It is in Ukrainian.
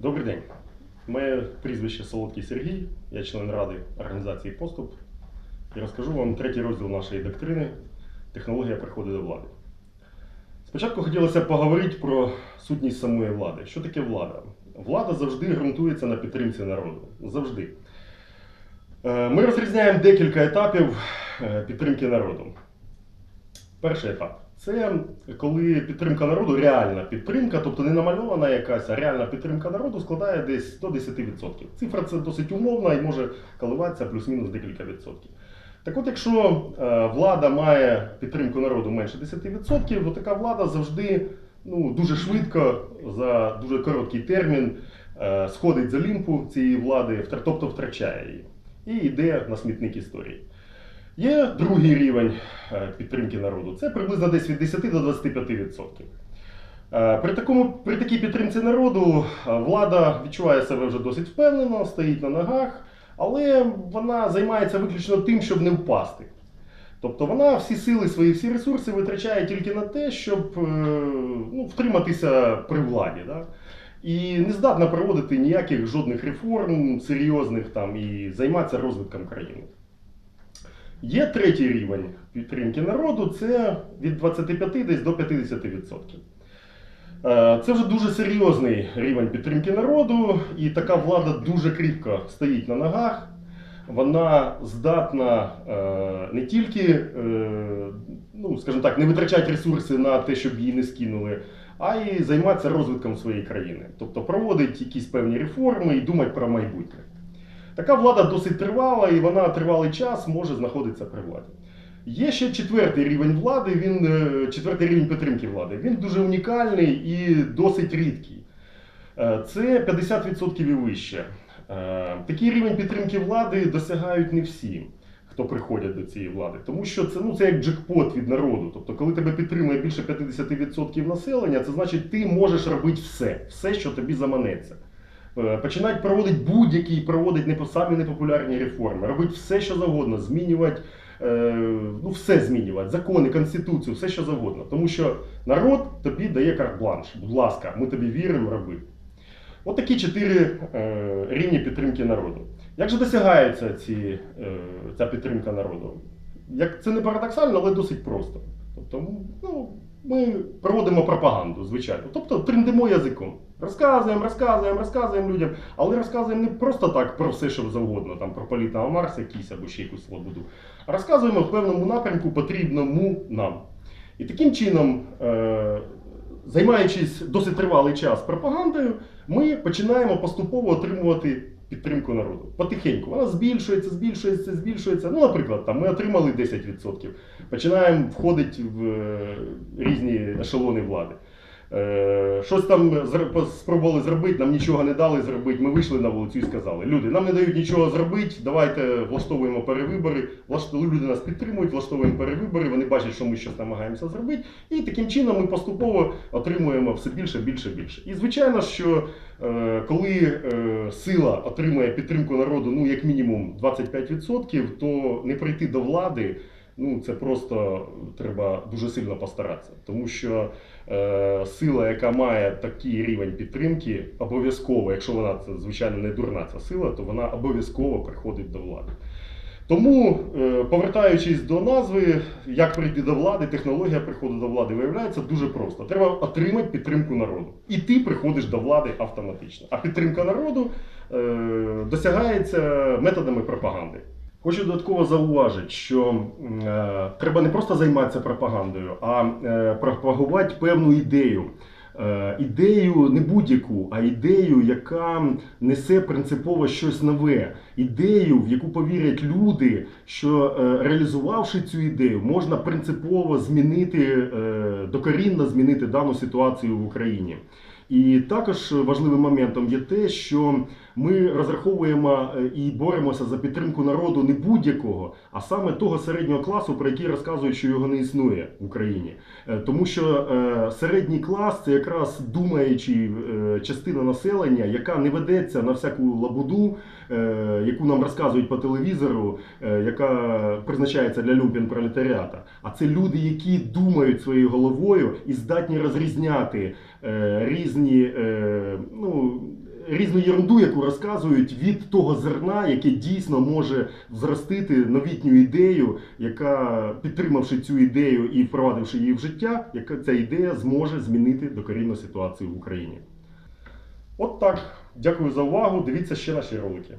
Добрий день. Моє прізвище Солодкий Сергій, я член ради організації Поступ і розкажу вам третій розділ нашої доктрини Технологія приходу до влади. Спочатку хотілося поговорити про сутність самої влади. Що таке влада? Влада завжди ґрунтується на підтримці народу. Завжди. Е, Ми розрізняємо декілька етапів е, підтримки народу. Перший етап це коли підтримка народу, реальна підтримка, тобто не намальована якась, а реальна підтримка народу складає десь до 10%. Цифра це досить умовна і може коливатися плюс-мінус декілька відсотків. Так от, якщо е, влада має підтримку народу менше 10%, то така влада завжди ну, дуже швидко, за дуже короткий термін, е, сходить з Олімпу цієї влади, тобто втрачає її. І йде на смітник історії. Є другий рівень е, підтримки народу. Це приблизно десь від 10 до 25%. Е, При, такому, при такій підтримці народу е, влада відчуває себе вже досить впевнено, стоїть на ногах, але вона займається виключно тим, щоб не впасти. Тобто вона всі сили, свої всі ресурси витрачає тільки на те, щоб ну, втриматися при владі. Да? І не здатна проводити ніяких жодних реформ серйозних там, і займатися розвитком країни. Є третій рівень підтримки народу, це від 25 десь до 50%. Е, Це вже дуже серйозний рівень підтримки народу, і така влада дуже кріпко стоїть на ногах. Вона здатна е, не тільки, е, ну, скажімо так, не витрачати ресурси на те, щоб її не скинули, а й займатися розвитком своєї країни. Тобто проводить якісь певні реформи і думати про майбутнє. Така влада досить тривала, і вона тривалий час може знаходитися при владі. Є ще четвертий рівень влади, він, е, четвертий рівень підтримки влади. Він дуже унікальний і досить рідкий. Е, Це 50% і вище. Е, Такий рівень підтримки влади досягають не всі, хто приходять до цієї влади. Тому що це, ну, це як джекпот від народу. Тобто, коли тебе підтримує більше 50% населення, це значить, ти можеш робити все, все, що тобі заманеться. Е, Починають проводити будь-які, проводить не самі непопулярні реформи, робити все, що завгодно, змінювати, е, ну все змінювати, закони, конституцію, все, що завгодно. Тому що народ тобі дає карт-бланш. Будь ласка, ми тобі віримо, роби. От такі чотири е, рівні підтримки народу. Як же досягається ці, ця підтримка народу? Як це не парадоксально, але досить просто. Тобто, ну, ми проводимо пропаганду, звичайно. Тобто трендимо язиком. Розказуємо, розказуємо, розказуємо людям, але розказуємо не просто так про все, що завгодно, там про політного Марса якийсь або ще якусь свободу. А розказуємо в певному напрямку, потрібному нам. І таким чином, е, займаючись досить тривалий час пропагандою, ми починаємо поступово отримувати підтримку народу. Потихеньку. Вона збільшується, збільшується, збільшується. Ну, наприклад, там, ми отримали 10%. Починаємо входити в е, різні ешелони влади. Е, Щось там спробували зробити, нам нічого не дали зробити. Ми вийшли на вулицю і сказали: люди, нам не дають нічого зробити, давайте влаштовуємо перевибори. Люди нас підтримують, влаштовуємо перевибори, вони бачать, що ми щось намагаємося зробити. І таким чином ми поступово отримуємо все більше, більше, більше. І звичайно, що е, коли е, сила отримує підтримку народу, ну як мінімум 25%, то не прийти до влади. Ну, це просто треба дуже сильно постаратися, тому що е, сила, яка має такий рівень підтримки, обов'язково, якщо вона це звичайно не дурна ця сила, то вона обов'язково приходить до влади. Тому, е, повертаючись до назви, як прийти до влади, технологія приходу до влади виявляється дуже просто. Треба отримати підтримку народу. І ти приходиш до влади автоматично. А підтримка народу е, досягається методами пропаганди. Хочу додатково зауважити, що е, треба не просто займатися пропагандою, а е, пропагувати певну ідею. Е, ідею не будь-яку, а ідею, яка несе принципово щось нове. Ідею, в яку повірять люди, що е, реалізувавши цю ідею, можна принципово змінити, е, докорінно змінити дану ситуацію в Україні. І також важливим моментом є те, що ми розраховуємо е, і боремося за підтримку народу не будь-якого, а саме того середнього класу, про який розказують, що його не існує в Україні. Е, Тому що е, середній клас це якраз думаючи е, частина населення, яка не ведеться на всяку лабуду, яку нам розказують по телевізору, яка призначається для люмпін пролетаріата. А це люди, які думають своєю головою і здатні розрізняти е, різні е, ну, різну ерунду, яку розказують від того зерна, яке дійсно може зростити новітню ідею, яка, підтримавши цю ідею і впровадивши її в життя, яка ця ідея зможе змінити докорінну ситуацію в Україні. От так. Дякую за увагу. Дивіться ще наші ролики.